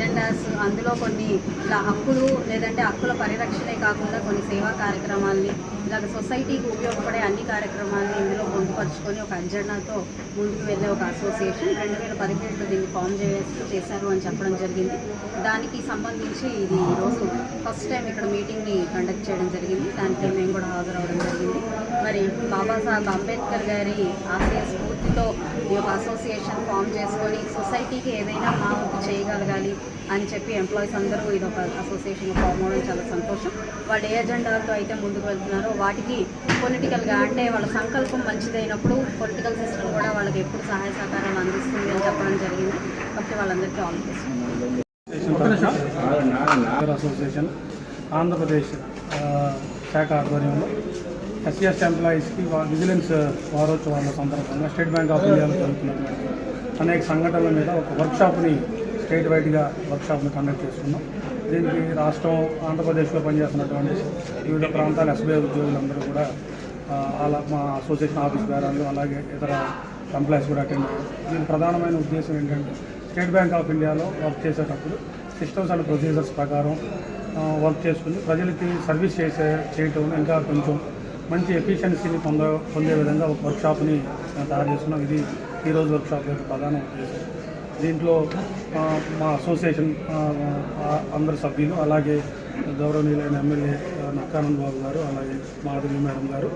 Agendas అందులో కొన్ని హక్కులు లేదంటే హక్కుల పరిరక్షణే కాకుండా కొన్ని సేవా కార్యక్రమాల్ని ఇలాగ సొసైటీకి ఉపయోగపడే అన్ని కార్యక్రమాలను ఇందులో పొందుపరుచుకొని ఒక అజెండాతో ముందుకు వెళ్ళే ఒక అసోసియేషన్ రెండు వేల పదిహేడులో దీన్ని ఫామ్ చేసి చేశారు అని చెప్పడం జరిగింది. దానికి సంబంధించి ఇది ఈరోజు ఫస్ట్ టైం ఇక్కడ మీటింగ్ని కండక్ట్ చేయడం జరిగింది. దానికి మేము కూడా హాజరవడం జరిగింది. మరి బాబాసాహెబ్ అంబేద్కర్ గారి ఆశయ స్ఫూర్తితో ఈ యొక్క అసోసియేషన్ ఫామ్ చేసుకొని సొసైటీకి ఏదైనా మా చేయగలగాలి అని చెప్పి ఎంప్లాయీస్ అందరూ ఇది ఒక అసోసియేషన్ ఫామ్ అవ్వడం చాలా సంతోషం. వాళ్ళు ఏ ఎజెండాలతో అయితే ముందుకు వెళ్తున్నారో వాటికి పొలిటికల్గా అంటే వాళ్ళ సంకల్పం మంచిదైనప్పుడు పొలిటికల్ సిస్టమ్ కూడా వాళ్ళకి ఎప్పుడు సహాయ సహకారాలు అందిస్తుంది అని చెప్పడం జరిగింది. కాబట్టి వాళ్ళందరికీ ఆల్ అసోసియేషన్ ఆంధ్రప్రదేశ్ శాఖ ఆధ్వర్యంలో ఎస్సీఎస్ ఎంప్లాయీస్కి విజిలెన్స్ వారోత్సవాల సందర్భంగా స్టేట్ బ్యాంక్ ఆఫ్ ఇండియాలో జరుగుతున్నటువంటి అనేక సంఘటనల మీద ఒక వర్క్షాప్ని స్టేట్ వైడ్గా వర్క్షాప్ని కండక్ట్ చేసుకున్నాం. దీనికి రాష్ట్రం ఆంధ్రప్రదేశ్లో పనిచేస్తున్నటువంటి వివిధ ప్రాంతాల ఎస్బీఐ ఉద్యోగులందరూ కూడా అలా మా అసోసియేషన్ ఆఫీస్ బేరాలు అలాగే ఇతర ఎంప్లాయీస్ కూడా అటెండ్ అయ్యారు. దీని ప్రధానమైన ఉద్దేశం ఏంటంటే స్టేట్ బ్యాంక్ ఆఫ్ ఇండియాలో వర్క్ చేసేటప్పుడు సిస్టమ్స్ అండ్ ప్రొసీజర్స్ ప్రకారం వర్క్ చేసుకుని ప్రజలకి సర్వీస్ చేసే చేయటం ఇంకా కొంచెం మంచి ఎఫిషియన్సీని పొంద పొందే విధంగా ఒక వర్క్షాప్ని తయారు చేస్తున్నాం. ఇది ఈరోజు వర్క్షాప్ యొక్క ప్రధాన ఉద్దేశం. దీంట్లో మా అసోసియేషన్ అందరి సభ్యులు అలాగే గౌరవనీయులైన ఎమ్మెల్యే నక్కానంద్ బాబు గారు అలాగే మాధవి మేడం గారు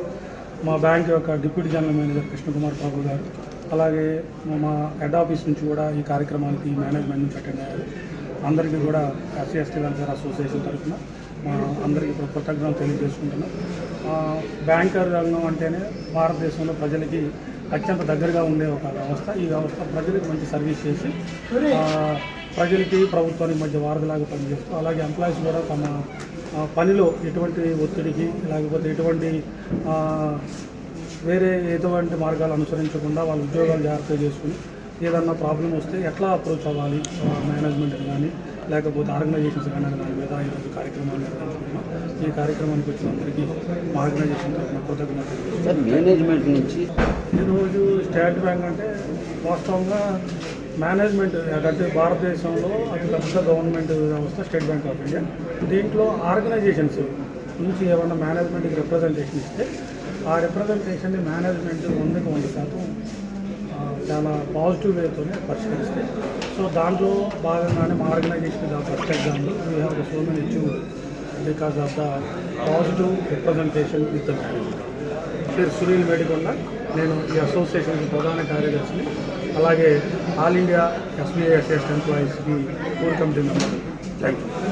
మా బ్యాంక్ యొక్క deputy general manager Krishnakumar Babu garu అలాగే మా- హెడ్ ఆఫీస్ నుంచి కూడా ఈ కార్యక్రమానికి మేనేజ్మెంట్ నుంచి అటెండ్ అయ్యారు. అందరికీ కూడా ఎస్సీ ఎస్టీ వెల్ఫేర్ అసోసియేషన్ తరఫున మా అందరికీ ఇప్పుడు కృతజ్ఞతలు తెలియజేసుకుంటున్నాం. బ్యాంకర్ రంగం అంటేనే భారతదేశంలో ప్రజలకి అత్యంత దగ్గరగా ఉండే ఒక వ్యవస్థ. ఈ వ్యవస్థ ప్రజలకు మంచి సర్వీస్ చేసి ప్రజలకి ప్రభుత్వానికి మధ్య వారధిలాగా పనిచేస్తూ అలాగే ఎంప్లాయీస్ కూడా తమ పనిలో ఎటువంటి ఒత్తిడికి లేకపోతే ఎటువంటి వేరే ఎటువంటి మార్గాలు అనుసరించకుండా వాళ్ళ ఉద్యోగాలు జాగ్రత్తగా చేసుకుని ఏదన్నా ప్రాబ్లం వస్తే ఎట్లా అప్రోచ్ అవ్వాలి? మేనేజ్మెంట్ కానీ లేకపోతే ఆర్గనైజేషన్స్ కానీ దాని మీద ఈరోజు కార్యక్రమాలు నిర్వహించుకున్నాం ఈ కార్యక్రమానికి వచ్చిన అందరికీ మా ఆర్గనైజేషన్ తరఫున కృతజ్ఞతలు. సార్ మేనేజ్మెంట్ నుంచి? ఈరోజు స్టేట్ బ్యాంక్ అంటే వాస్తవంగా మేనేజ్మెంట్ అంటే భారతదేశంలో అతి పెద్ద గవర్నమెంట్ వ్యవస్థ స్టేట్ బ్యాంక్ ఆఫ్ ఇండియా. దీంట్లో ఆర్గనైజేషన్స్ నుంచి ఏమన్నా మేనేజ్మెంట్కి రిప్రజెంటేషన్ ఇస్తే ఆ రిప్రజెంటేషన్ని మేనేజ్మెంట్ వందకి వంద శాతం చాలా పాజిటివ్ వేతోనే పరిశీలిస్తే సో దాంట్లో భాగంగానే మా ఆర్గనైజేషన్ ద ఫస్ట్ ఎగ్జామ్లో we have so many achieve because of the positive representation with పేరు సునీల్ మేడికొండ. నేను ఈ అసోసియేషన్ ప్రధాన కార్యదర్శిని. అలాగే ఆల్ ఇండియా ఎస్బీఐ అసిస్ట్ ఎంప్లాయీస్కి core committee member thank you